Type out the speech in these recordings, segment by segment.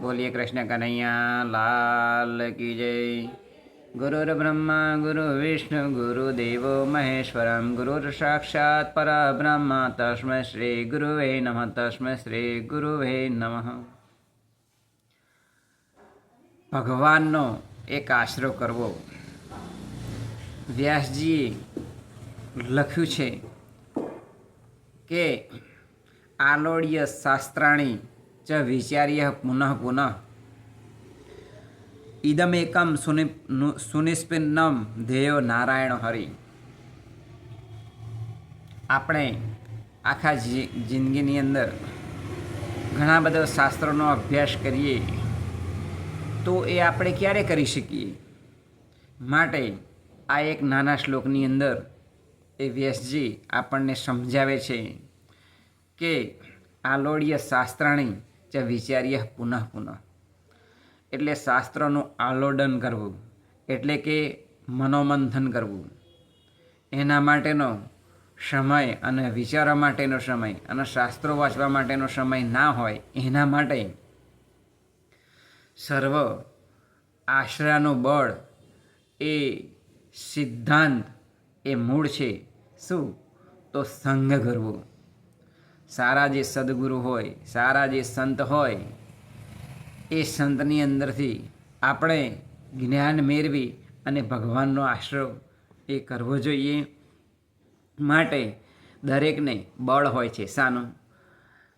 બોલીએ કૃષ્ણ કનૈયા, લાલ કી જય. ગુરુર બ્રહ્મા, ગુરુ વિષ્ણુ ગુરુદેવ મહેશ્વરમ. ગુરુર સાક્ષાત પરબ્રહ્મ. તસ્મૈ શ્રી ગુરુવે નમઃ. તસ્મૈ શ્રી ગુરુવે નમઃ. ભગવાનનો એક આશરો કરવો. વ્યાસજીએ લખ્યું છે કે આલોડ્ય શાસ્ત્રાણી ચ વિચાર્ય પુનઃ પુનઃ ઇદમેકમ સુનિ સુનિસ્પિન્નમ ધ્યેયો નારાયણ હરિ આપણે આખા જિંદગીની અંદર ઘણા બધા શાસ્ત્રોનો અભ્યાસ કરીએ, તો એ આપણે ક્યારે કરી શકીએ? માટે આ એક નાના શ્લોકની અંદર એ વ્યાસજી આપણને સમજાવે છે કે આલોડ્ય શાસ્ત્રાણી ચ વિચાર્ય પુનઃ પુનઃ. એટલે શાસ્ત્રનું આલોડન કરવું, એટલે કે મનોમંથન કરવું. એના માટેનો સમય અને વિચારવા માટેનો સમય અને શાસ્ત્રો વાંચવા માટેનો સમય ના હોય એના માટે સર્વ આશરાનું બળ એ સિદ્ધાંત એ મૂળ છે. શું? તો સંઘ કરવો. સારા જે સદગુરુ હોય, સારા જે સંત હોય, એ સંતની અંદરથી આપણે જ્ઞાન મેળવી અને ભગવાનનો આશરો એ કરવો જોઈએ. માટે દરેકને બળ હોય છે શાનું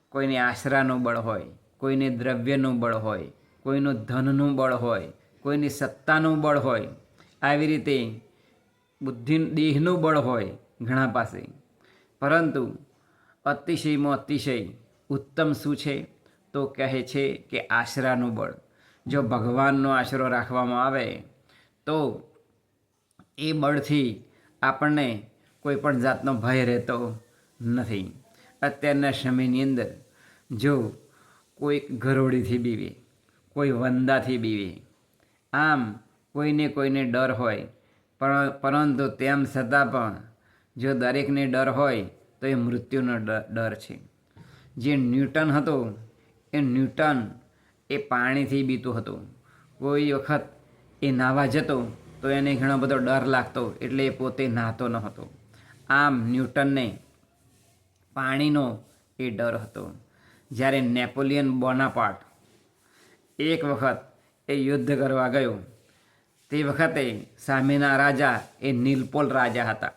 કોઈને આશરાનું બળ હોય, કોઈને દ્રવ્યનું બળ હોય, કોઈનું ધનનું બળ હોય, કોઈની સત્તાનું બળ હોય, આવી રીતે બુદ્ધિ, દેહનું બળ હોય ઘણા પાસે. પરંતુ અતિશયમાં અતિશય ઉત્તમ શું છે? તો કહે છે કે આશરાનું બળ. જો ભગવાનનો આશરો રાખવામાં આવે, તો એ બળથી આપણને કોઈ પણ જાતનો ભય રહેતો નથી. અત્યારના સમયની અંદર જો કોઈ ગરોળીથી બીવે, કોઈ વંદાથી બીવે, આમ કોઈને કોઈને ડર હોય, પણ પરંતુ તેમ છતાં પણ જો દરેકને ડર હોય તો એ મૃત્યુનો ડર છે. જે ન્યૂટન હતો, એ ન્યૂટન એ પાણીથી બીતું હતું. કોઈ વખત એ નાહવા જતો, તો એને ઘણો બધો ડર લાગતો, એટલે એ પોતે નહાતો ન હતો. આમ ન્યૂટનને પાણીનો એ ડર હતો. જ્યારે નેપોલિયન બોનાપાર્ટ એક વખત એ યુદ્ધ કરવા ગયો, તે વખતે સામેના રાજા એ નીલપોલ રાજા હતા.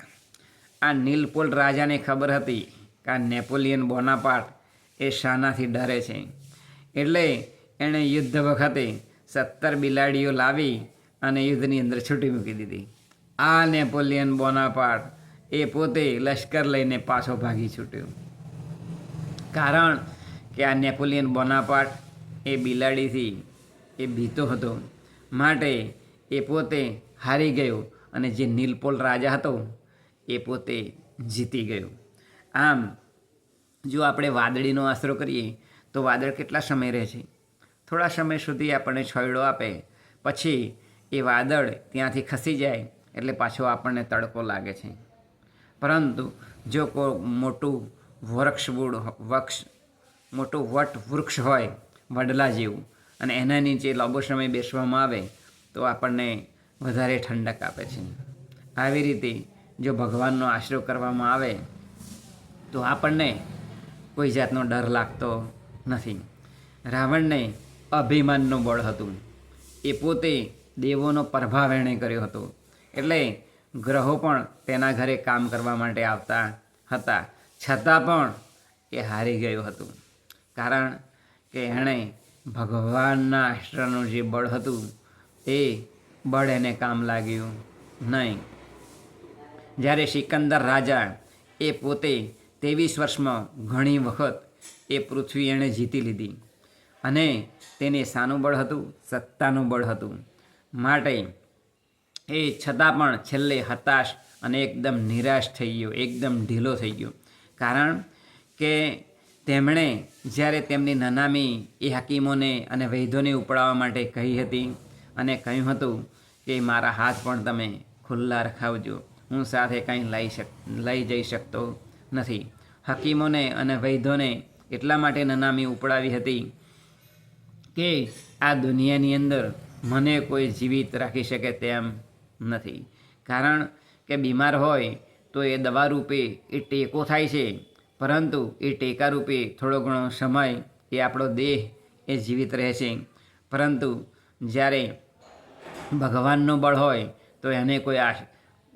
આ નીલપોલ રાજાને ખબર હતી કે આ નેપોલિયન બોનાપાર્ટ એ શાનાથી ડરે છે. એટલે એણે યુદ્ધ વખતે સત્તર બિલાડીઓ લાવી અને યુદ્ધની અંદર છૂટી મૂકી દીધી. આ નેપોલિયન બોનાપાર્ટ એ પોતે લશ્કર લઈને પાછો ભાગી છૂટ્યો. કારણ કે આ નેપોલિયન બોનાપાર્ટ એ બિલાડીથી એ ભીતો હતો. માટે એ પોતે હારી ગયો અને જે નીલપોલ રાજા હતો એ પોતે જીતી ગયો. આમ, જો આપણે વાદળીનો આશરો કરીએ, તો વાદળ કેટલા સમય રહે છે? થોડા સમય સુધી આપણને છોયડો આપે, પછી એ વાદળ ત્યાંથી ખસી જાય, એટલે પાછો આપણને તડકો લાગે છે. પરંતુ જો કોઈ મોટું વૃક્ષબૂળ વૃક્ષ, મોટું વટ વૃક્ષ હોય, વડલા જેવું, અને એના નીચે લાંબો સમય બેસવામાં આવે, તો આપણને વધારે ઠંડક આપે છે. આવી રીતે જો ભગવાનનો આશરો કરવામાં આવે, તો આપણને કોઈ જાતનો ડર લાગતો નથી. રાવણને અભિમાનનું બળ હતું. એ પોતે દેવોનો પ્રભાવ એણે કર્યો હતો. એટલે ગ્રહો પણ તેના ઘરે કામ કરવા માટે આવતા હતા. છતાં પણ એ હારી ગયું હતું. કારણ કે એણે ભગવાનના આશ્રનું જે બળ હતું, એ બળ એને કામ લાગ્યું નહીં. જ્યારે સિકંદર રાજા એ પોતે ત્રેવીસ વર્ષમાં ઘણી વખત એ પૃથ્વી એણે જીતી લીધી. અને તેને શાનું બળ હતું, સત્તાનું બળ હતું. માટે એ છતાં પણ છેલ્લે હતાશ અને એકદમ નિરાશ થઈ ગયો, એકદમ ઢીલો થઈ ગયો. કારણ કે તેમણે જ્યારે તેમની નનામી એ હકીમોને અને વૈદ્યોને ઉપડાવવા માટે કહી હતી અને કહ્યું હતું કે, મારા હાથ પણ તમે ખુલ્લા રખાવજો. હું સાથે કંઈ લઈ શક, લઈ જઈ શકતો નથી. હકીમોને અને વૈદ્યોને એટલા માટે નનામી ઉપડાવી હતી કે આ દુનિયાની અંદર મને કોઈ જીવિત રાખી શકે તેમ નથી. કારણ કે બીમાર હોય તો એ દવા રૂપે એ ટેકો થાય છે, પરંતુ એ ટેકા રૂપે થોડો ઘણો સમય એ આપણો દેહ એ જીવિત રહે છે પરંતુ જ્યારે ભગવાનનું બળ હોય તો એને કોઈ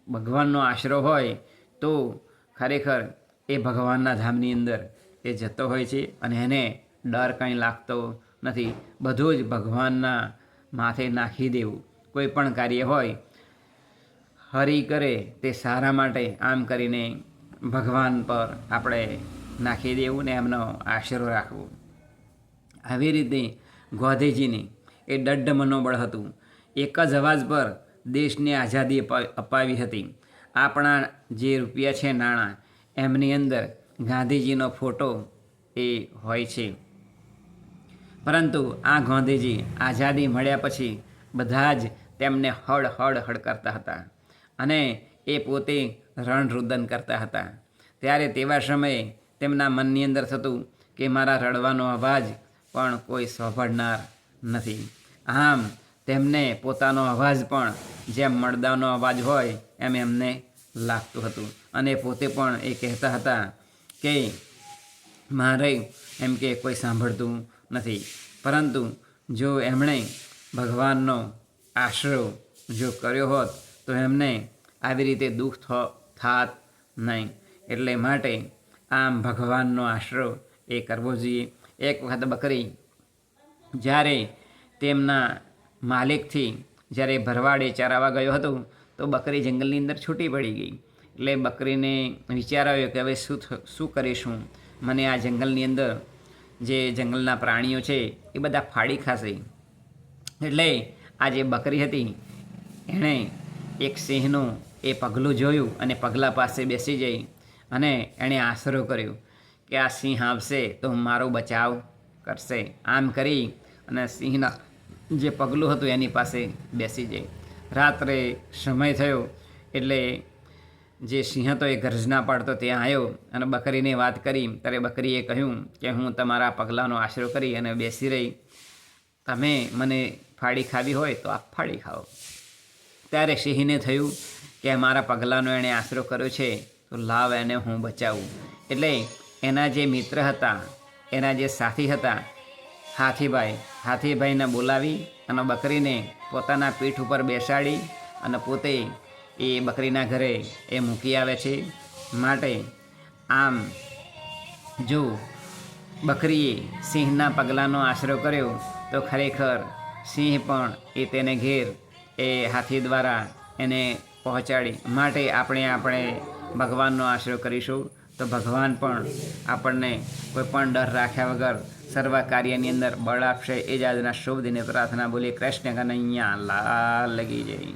ભગવાનનો આશરો હોય તો ખરેખર એ ભગવાનના ધામની અંદર એ જતો હોય છે અને એને ડર કંઈ લાગતો નથી. બધું જ ભગવાનના માથે નાખી દેવું. કોઈ પણ કાર્ય હોય, હરી કરે તે સારા માટે આમ કરીને ભગવાન પર આપણે નાખી દેવું ને એમનો આશરો રાખવો. આવી રીતે ગોધીજીને એ દઢ મનોબળ હતું. એક જ અવાજ પર દેશને આઝાદી અપા- અપાવી હતી. આપણા જે રૂપિયા છે નાણાં, એમની અંદર ગાંધીજીનો ફોટો એ હોય છે. પરંતુ આ ગાંધીજી આઝાદી મળ્યા પછી બધા જ તેમને હળ હળ હળ કરતા હતા અને એ પોતે રણરુદન કરતા હતા. ત્યારે તેવા સમયે તેમના મનની અંદર થતું કે મારા રડવાનો અવાજ પણ કોઈ સાંભળનાર નથી. આમ તેમને પોતાનો અવાજ પણ, જેમ મળદાનો અવાજ હોય, એમ એમને લાગતું હતું. અને પોતે પણ એ કહેતા હતા કે, મારે એમ કે કોઈ સાંભળતું નથી. પરંતુ જો એમણે ભગવાનનો આશરો જો કર્યો હોત, તો એમને આવી રીતે દુઃખ થાત નહીં. એટલે માટે આમ ભગવાનનો આશરો એ કરવો જોઈએ. એક વખત બકરી, જ્યારે તેમના માલિકથી જ્યારે ભરવાડે ચરાવવા ગયો હતો, તો બકરી જંગલની અંદર છૂટી પડી ગઈ. એટલે બકરીને વિચાર આવ્યો કે હવે શું શું કરીશું? મને આ જંગલની અંદર જે જંગલના પ્રાણીઓ છે, એ બધા ફાડી ખાશે. એટલે આ જે બકરી હતી, એણે એક સિંહનું એ પગલું જોયું અને પગલા પાસે બેસી જઈ અને એણે આશરો કર્યો કે આ સિંહ આવશે તો મારો બચાવ કરશે. આમ કરી અને સિંહના જે પગલું હતું એની પાસે બેસી જાય. રાત્રે સમય થયો એટલે જે સિંહ હતો એ ગર્જના પાડતો ત્યાં આવ્યો અને બકરીને વાત કરી. ત્યારે બકરીએ કહ્યું કે હું તમારા પગલાંનો આશરો કરી અને બેસી રહી. તમે મને ફાડી ખાવી હોય તો આપ ફાડી ખાઓ. ત્યારે સિંહને થયું કે મારા પગલાંનો એણે આશરો કર્યો છે તો લાવ એને હું બચાવું. એટલે એના જે મિત્ર હતા, એના જે સાથી હતા હાથીભાઈ, હાથીભાઈને બોલાવી અને બકરીને પોતાના પીઠ ઉપર બેસાડી અને પોતે એ બકરીના ઘરે એ મૂકી આવે છે. માટે આમ જો બકરીએ સિંહના પગલાંનો આશરો કર્યો, તો ખરેખર સિંહ પણ એ તેને ઘેર એ હાથી દ્વારા એને પહોંચાડી. માટે આપણે આપણે ભગવાનનો આશરો કરીશું. તો ભગવાન પણ આપણને કોઈ પણ ડર રાખ્યા વગર સર્વ કાર્યની અંદર બળ આપશે. એ જ આજના શુભ દિને પ્રાર્થના બોલી કૃષ્ણ કનૈયા, લાલ લગી જઈ